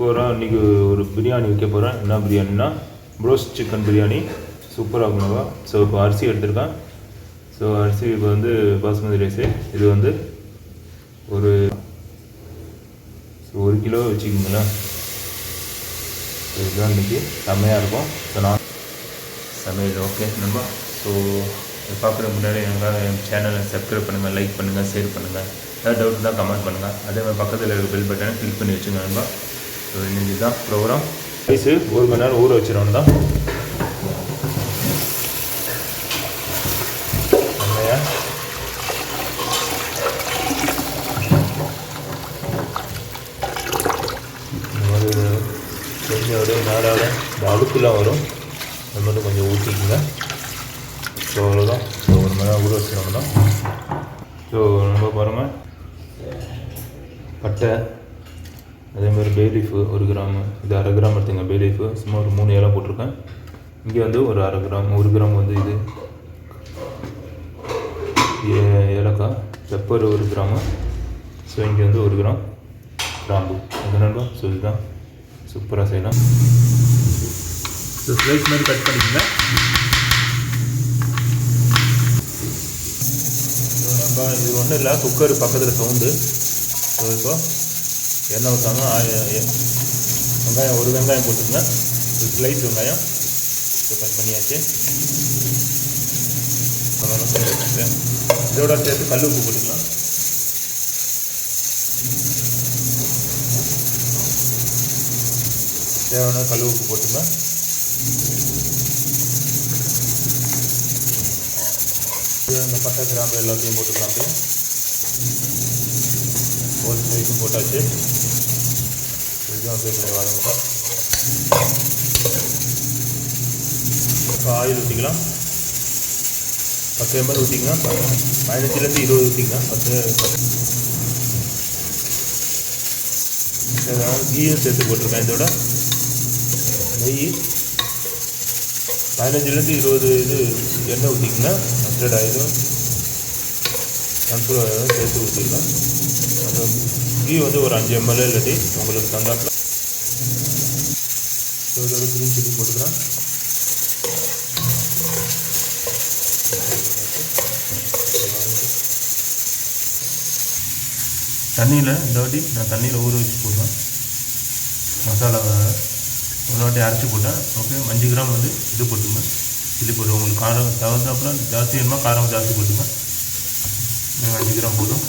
சூப்பராக இன்றைக்கி ஒரு பிரியாணி வைக்க போகிறேன் என்ன பிரியாணினா ப்ரோஸ்ட் சிக்கன் பிரியாணி. சூப்பராக இருக்கும்வா ஸோ இப்போ அரிசி எடுத்திருக்கேன். ஸோ அரிசி இப்போ வந்து பாஸ்மதி ரைஸு இது வந்து ஒரு ஸோ ஒரு கிலோ வச்சுக்கோங்களேன். ஸோ இதுதான் இன்றைக்கி செம்மையாக இருக்கும். ஸோ நான் சமையல் ஓகே நண்பா ஸோ பார்க்குற முன்னாடி எங்கள் என் சேனலை சப்ஸ்கிரைப் பண்ணுங்கள் லைக் பண்ணுங்கள் ஷேர் பண்ணுங்கள் ஏதாவது டவுட் இருந்தால் கமெண்ட் பண்ணுங்கள் அதே மாதிரி பக்கத்தில் இருக்க பெல் பட்டனை கிளிக் பண்ணி வச்சுங்க நண்பா. ஸோ இன்றைக்கி தான் ப்ரோக்ராம் ரைஸு ஒரு மணி நேரம் ஊற வச்சிடணும் தான் இந்த மாதிரி செஞ்சோட நாடாட இந்த அழுக்குலாம் வரும். அது மட்டும் கொஞ்சம் ஊற்றிக்கங்க ஸோ அவ்வளோதான் ஸோ ஒரு மணி நேரம் ஊற வச்சிடணும்னா ஸோ நம்ம பாருங்கள் பட்டை. அதே மாதிரி பே ஒரு கிராம் இது அரை கிராம் எடுத்துங்க பேலீஃபு சும்மா ஒரு மூணு இலை போட்டிருக்கேன். இங்கே வந்து ஒரு அரை கிராம் ஒரு கிராம் வந்து இது. ஏ- ஏலக்காய் பெப்பர் ஒரு கிராமு. ஸோ இங்கே வந்து ஒரு கிராம் கிராம்பு. அது நண்பா? ஸோ இதுதான். சூப்பராக செய்யலாம். ஸோ ஸ்லைஸ் மாதிரி கட் பண்ணிக்கங்க. இது ஒன்றும் இல்லை குக்கர் பக்கத்தில் சவுண்டு. ஸோ இப்போ எண்ணெய் ஊற்றாமல் வெங்காயம் ஒரு வெங்காயம் போட்டுக்கங்க. ஸ்லைஸ் வெங்காயம். கட் பண்ணியாச்சு. இதோட சேர்த்து கல் உப்பு போட்டுக்கலாம். தேவையான கல் உப்பு போட்டுங்க. இந்த பட்டை கிராம்பு எல்லாத்தையும் போட்டுக்கலாம் அப்படியே. ஒரு ஸ்லைஸும் போட்டாச்சு. இதுதான் அப்படியே வதங்கட்டும் இப்போ ஆயில் ஊற்றிக்கலாம் பத்து எம்எல் ஊற்றிங்கன்னா பதினஞ்சுலேருந்து இருபது ஊற்றிங்கன்னா பத்து பத்து கீயும் சேர்த்து போட்டிருக்கேன் இதோட. நெய். பதினஞ்சுலேருந்து இருபது இது எண்ணெய் ஊற்றிங்கன்னா மஸ்டர்ட் ஆயிலும் சன்ஃப்ளவர் சேர்த்து ஊற்றிக்கலாம் அது கீ வந்து ஒரு அஞ்சு எம்எல்ஏ இல்லாட்டி உங்களுக்கு தந்தாப்பில் ஸோ இதோட க்ரீன் சில்லி போட்டுக்கிறேன் தண்ணியில் இந்த வாட்டி நான் தண்ணியில் ஊற வச்சு போடுவேன் மசாலாவை ஒரு வாட்டி அரைச்சி போட்டேன் ஓகே அஞ்சு கிராம் வந்து இது போட்டுங்க சில்லி போடுவோம் உங்களுக்கு காரம் தகுந்தாப்புல ஜாஸ்தி வேணுமா காரம் ஜாஸ்தி போட்டுங்க அஞ்சு கிராம் போதும்.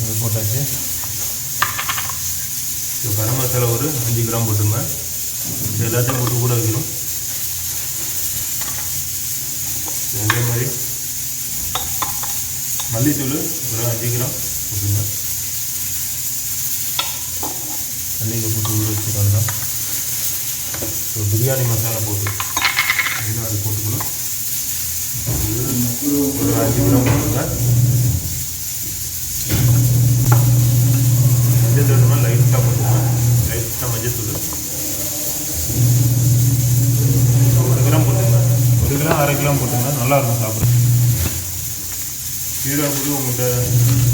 இது போட்டாச்சு. இப்போ கரம் மசாலா ஒரு அஞ்சு கிராம் போட்டுங்க. இது எல்லாத்தையும் போட்டு கூட வைக்கணும். அதே மாதிரி மல்லித்தூள் ஒரு அஞ்சு கிராம் போட்டுங்க. தண்ணியில் போட்டு ஊற வச்சுக்கோங்க ஸோ பிரியாணி மசாலா போட்டு இன்னும் அது போட்டுக்கணும். ஒரு அஞ்சு கிராம் போட்டுங்க மஞ்சள் தூள்னா லைட்டாக போட்டுங்க லைட்டாக மஞ்சள் தூள் ஒரு கிராம் போட்டுங்க ஒரு கிலோ அரை கிலோ போட்டுங்க. நல்லா இருக்கும் சாப்பிட ஜீரா போட்டு உங்கள்கிட்ட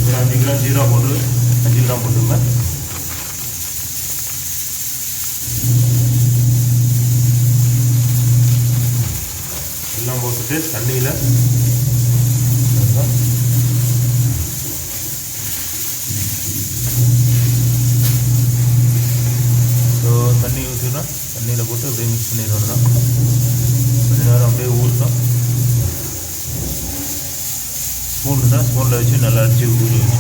ஒரு அஞ்சு கிலோ ஜீரா போட்டு அஞ்சு கிலோ போட்டுங்க எல்லாம் போட்டுட்டு தண்ணியில் தண்ணி ஊற்றினா தண்ணியில் போட்டு அப்படியே மிக்ஸ் பண்ணிடணும். தான் கொஞ்ச நேரம் அப்படியே ஊறணும் ஸ்பூன் தான் ஸ்பூனில் வச்சு நல்லா அடித்து ஊறி வச்சு.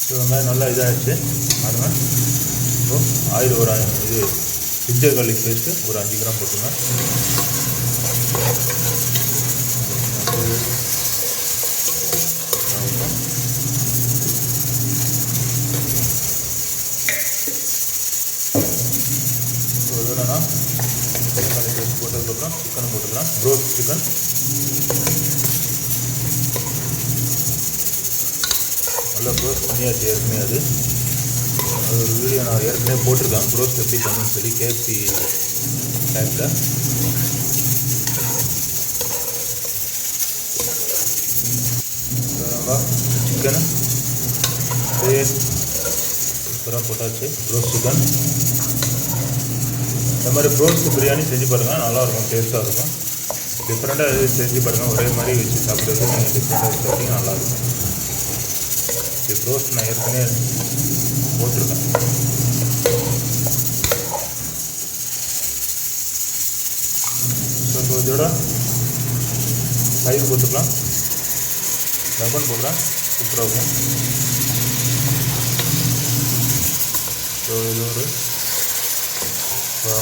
ஸோ வெங்காயம் நல்லா இதாகிடுச்சு பாருங்கள் ஸோ ஆயில் ஒரு இது ஜிஞ்சர் garlic பேஸ்ட்டு ஒரு அஞ்சு கிராம் போட்டுங்க ஸோ இது போட்டதுக்கப்புறம் சிக்கன் போட்டுக்கலாம் ரோஸ்ட் சிக்கன் பண்ணியாச்சு ஏற்கனவே அது. அது ஒரு வீடியோ நான் ஏற்கனவே போட்டிருக்கேன். ரோஸ்ட் எப்படி பண்ணணும்னு சொல்லி கேஎஃப்சி பேக்கில் நம்ம சூப்பராக போட்டாச்சு. ரோஸ்ட் சிக்கன் இந்த மாதிரி ப்ரோஸ்ட் பிரியாணி செஞ்சு பாருங்கள் நல்லாயிருக்கும் டேஸ்ட்டாக இருக்கும். டிஃப்ரெண்ட்டாக செஞ்சு பாருங்கள் ஒரே மாதிரி வச்சு சாப்பிட்றது நீங்கள் டிஃப்ரெண்ட்டாக வச்சு நல்லாயிருக்கும். இது ப்ரோஸ்ட் நான் ஏற்கனவே போட்டிருக்கேன். ஸோ இப்போ இதோட தயிர் போட்டுக்கலாம். லெமன் போடுறேன் சூப்பராக இருக்கும். ஸோ இது ஒரு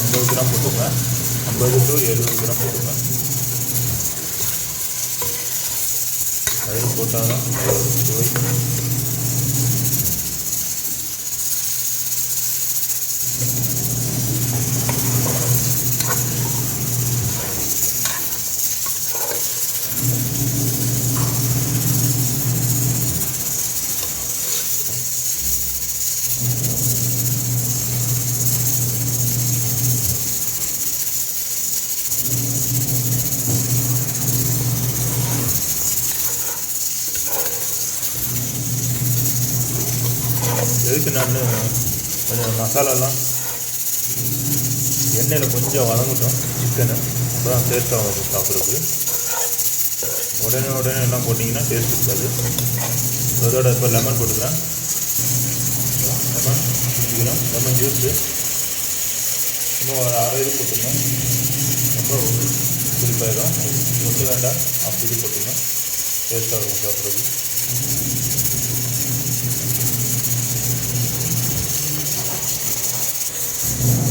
ஐம்பது கிராம் போட்டுக்கோங்க. ஐம்பது டு எழுபது கிராம் போட்டுருக்கேன் தயிர் போட்டால் தான் சுவை. எதுக்கு கொஞ்சம் மசாலாலாம் எண்ணெயில் கொஞ்சம் வதங்கட்டும் சிக்கனு அப்போ தான் டேஸ்ட்டாக வரும் சாப்பிட்றதுக்கு. உடனே உடனே எல்லாம் போட்டிங்கன்னா டேஸ்ட் இருக்காது. அதோட இப்போ லெமன் போட்டுக்கிறேன். லெமன் குடிச்சிக்கிறேன் லெமன் ஜூஸு இன்னும் ஒரு அரை இது போட்டுக்கணும் ரொம்ப குறிப்பாயிடும் ஒன்று வேண்டாம். அப்படி இது போட்டுக்கணும் டேஸ்ட்டாக இருக்கும் சாப்பிட்றது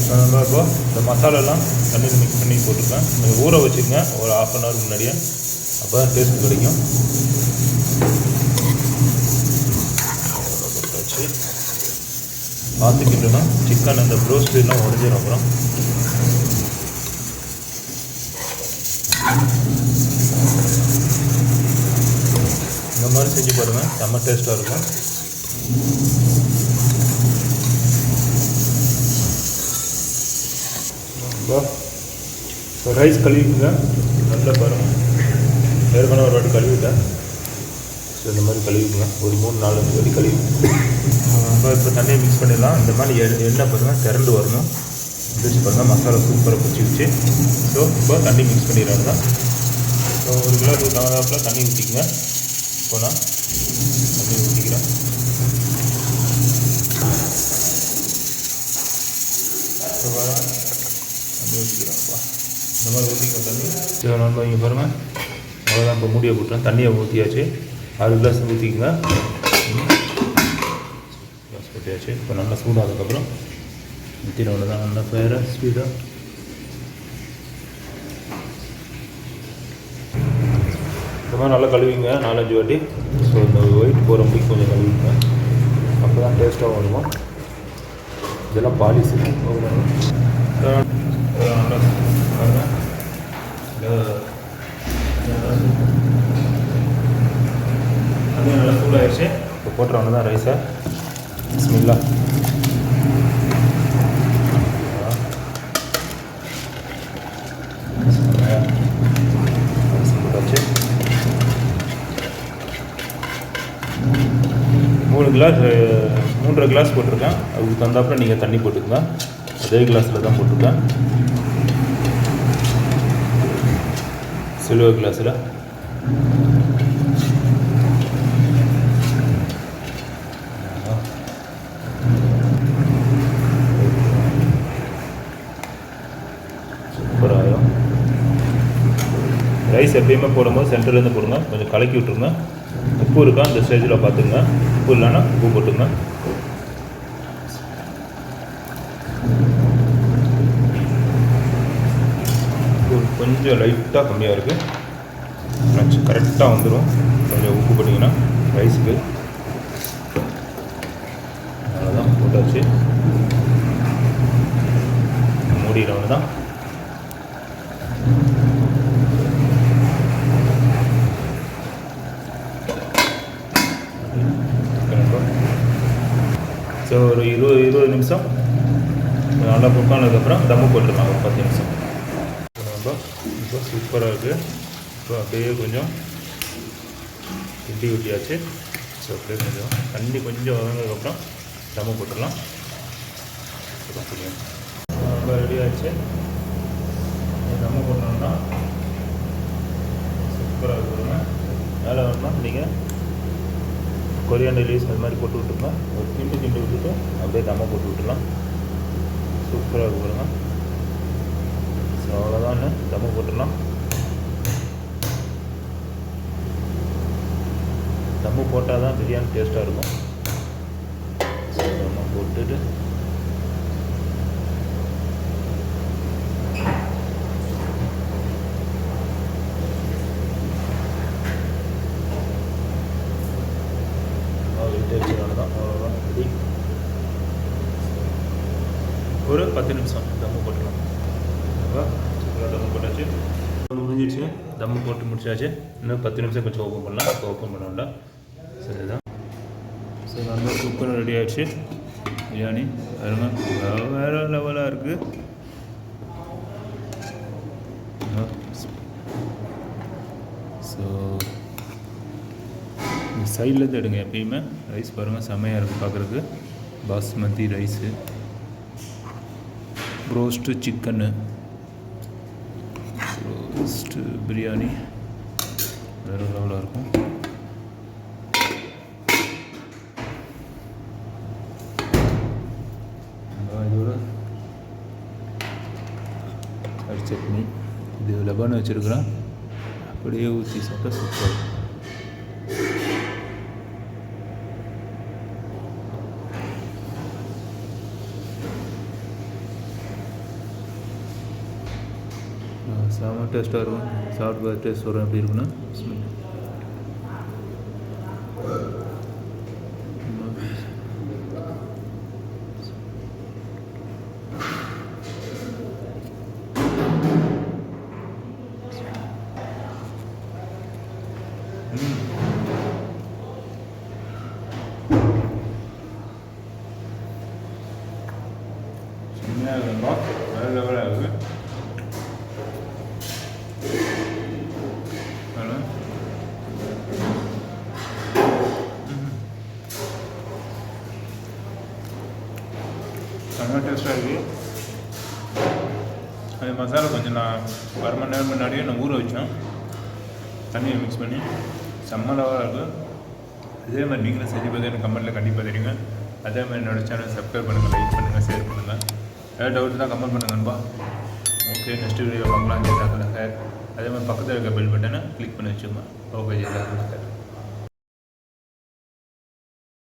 இப்போ இந்த மசாலாலாம் தண்ணியில் மிக்ஸ் பண்ணி போட்டுருக்கேன் கொஞ்சம் ஊற வச்சுக்கோங்க. ஒரு ஆஃப் அன் ஹவர் முன்னாடியே. அப்போ தான் டேஸ்ட் கிடைக்கும் போட்டாச்சு பார்த்துக்கிட்டோன்னா சிக்கன் அந்த ப்ரோஸ்ட்ரீலாம் உடஞ்சிடும் அப்புறம். இந்த மாதிரி செஞ்சு பாருங்கள் செம்ம டேஸ்ட்டாக இருக்கும். இப்போ ரைஸ் கழுவிக்குங்க. நல்லா பாருங்கள் ஏற்கனவே ஒரு வாட்டி கழுவிட்டேன். ஸோ இந்த மாதிரி கழுவிக்குங்க. ஒரு மூணு நாலு அஞ்சு வாட்டி கழுவி நம்ம இப்போ தண்ணியை மிக்ஸ் பண்ணிடலாம். இந்த மாதிரி எ- எண்ணெய் பாருங்கள் திரண்டு வரணும். வந்துச்சு பாருங்கள் மசாலா சூப்பராக பிடிச்சிக்கிச்சு ஸோ இப்போ தண்ணி மிக்ஸ் பண்ணிடுறாங்க ஸோ ஒரு கிலோ டூ தவறாப்பில் தண்ணி ஊற்றிக்கங்க போனால் நான் தண்ணி ஊற்றிக்கிறேன் ஸோ வரேன் தண்ணி ஊற்றிக்கிறேன்ப்பா இந்த மாதிரி ஊற்றிக்க தண்ணி சரி நம்ம இங்கே பாருங்கள் அவ்வளோதான் இப்போ மூடியை போட்டுறேன் தண்ணியை ஊற்றியாச்சு ஆறு கிளாஸ் ஊற்றிக்கங்க கிளாஸ் ஊற்றியாச்சு இப்போ நல்லா சூடானதுக்கப்புறம் ஒன்று தான் நல்லா ஃபயராக ஸ்பீடாக இந்த மாதிரி நல்லா கழுவிங்க. நாலஞ்சு வாட்டி. ஸோ இந்த ஒயிட் போகிற முடிக்கு கொஞ்சம் கழுவிங்க அப்போ தான் டேஸ்ட்டாக வருவோம் இதெல்லாம் பாலிசி தண்ணி நல்லா சூடாகிடுச்சு இப்போ போட்டுறவங்க தான் ரைஸை பிஸ்மில்லா. மூணு கிளாஸ் மூன்றரை கிளாஸ் போட்டிருக்கேன். அதுக்கு தந்தாப்புல நீங்கள் தண்ணி போட்டுக்கலாம் அதே கிளாஸில் தான் போட்டிருக்கேன். சில்வர் கிளாஸில். ரைஸ் எப்பயுமே போடும்போது சென்டர்லேருந்து போடுங்க. கொஞ்சம் கலக்கி விட்ருங்க உப்பு இருக்கா? அந்த ஸ்டேஜில் பார்த்துங்க. உப்பு இல்லைன்னா உப்பு போட்டுங்க உப்பு கொஞ்சம் லைட்டாக கம்மியாக இருக்குது கரெக்டாக வந்துடும் கொஞ்சம் உப்பு போட்டிங்கன்னா ரைஸுக்கு அவ்வளோதான் போட்டாச்சு. மூடிடுறவங்க தான் ஸோ ஒரு இருபது இருபது நிமிஷம். நல்லா குக் ஆனதுக்கப்புறம் தம்மு போட்டுருக்காங்க ஒரு பத்து நிமிஷம். சூப்பராக இருக்குது இப்போ அப்படியே கொஞ்சம் கிண்டி ஊட்டியாச்சு ஸோ அப்படியே கொஞ்சம் தண்ணி கொஞ்சம் வதங்கினதுக்கப்புறம் தம்மு போட்டுடலாம். ரொம்ப ரெடி ஆயிடுச்சு. தம்மு போட்டோம்னா சூப்பராக இருக்குங்க மேலே வேணுமா நீங்கள் கொரியாண்டர் லீவ்ஸ் அது மாதிரி போட்டு விட்டுருங்க ஒரு கிண்டு கிண்டு விட்டுட்டு அப்படியே தம்மை போட்டு விட்டுலாம் சூப்பராக இருக்கு பாருங்கள் ஸோ அவ்வளோதான் தம்பு போட்டுடலாம். தம்மு போட்டால் தான் பிரியாணி டேஸ்ட்டாக இருக்கும். ஸோ போட்டுட்டு. அவ்வளோதான் ஒரு பத்து நிமிஷம் தம்மு போட்டுக்கலாம் ஓகேவா சூப்பராக தம்மு போட்டாச்சு முடிஞ்சிடுச்சு தம்மு போட்டு முடிச்சாச்சு. இன்னும் பத்து நிமிஷம் கொஞ்சம் ஓப்பன் பண்ணலாம். இப்போ ஓப்பன் பண்ண வேண்டாம். சரிதான். ஸோ நல்லா சூப்பராக ரெடி ஆகிடுச்சு பிரியாணி பாருங்க வேறு லெவலாக இருக்குது ஸோ இந்த சைட்லேருந்து எடுங்க. எப்பயுமே ரைஸ் பாருங்கள் செம்மையாக இருக்கும் பார்க்குறதுக்கு basmati rice roast chicken roast biryani. வேறு லெவலாக இருக்கும். இதோட சட்னி. இது லெபான் வச்சுருக்குறேன். அப்படியே ஊற்றி சாப்பிட்டா சூப்பராக இருக்கும் செம டேஸ்ட்டாக இருக்கும். சாப்பிட்டு பார்த்து டேஸ்ட் வரும். எப்படி இருக்குன்னா செம்மையாக இருக்கும் வேறு லெவலாக இருக்குது ஹலோ செம்ம டேஸ்ட்டாக இருக்குது அது மசாலா கொஞ்சம் நான் அரை மணி நேரம் முன்னாடியே நான் ஊற வச்சோம் தண்ணியை மிக்ஸ் பண்ணி. செம்ம லெவலாக இருக்குது இதே மாதிரி நீங்களும் செஞ்சு பார்த்து எனக்கு கமெண்ட்டில் கண்டிப்பாக தெரியுங்க. அதே மாதிரி என்னோடய சேனல் சப்ஸ்கிரைப் பண்ணுங்கள் லைக் பண்ணுங்கள் ஷேர் பண்ணுங்கள் ஏதாவது டவுட் தான் கமெண்ட் பண்ணுங்க நண்பா. ஓகே நெக்ஸ்ட் வீடியோ பார்க்கலாம். ஜெயதாக்கில் அதே மாதிரி பக்கத்தில் இருக்க பெல் பட்டனை கிளிக் பண்ணி வச்சுக்கோங்க. ஓகே ஜெயதாக்கில்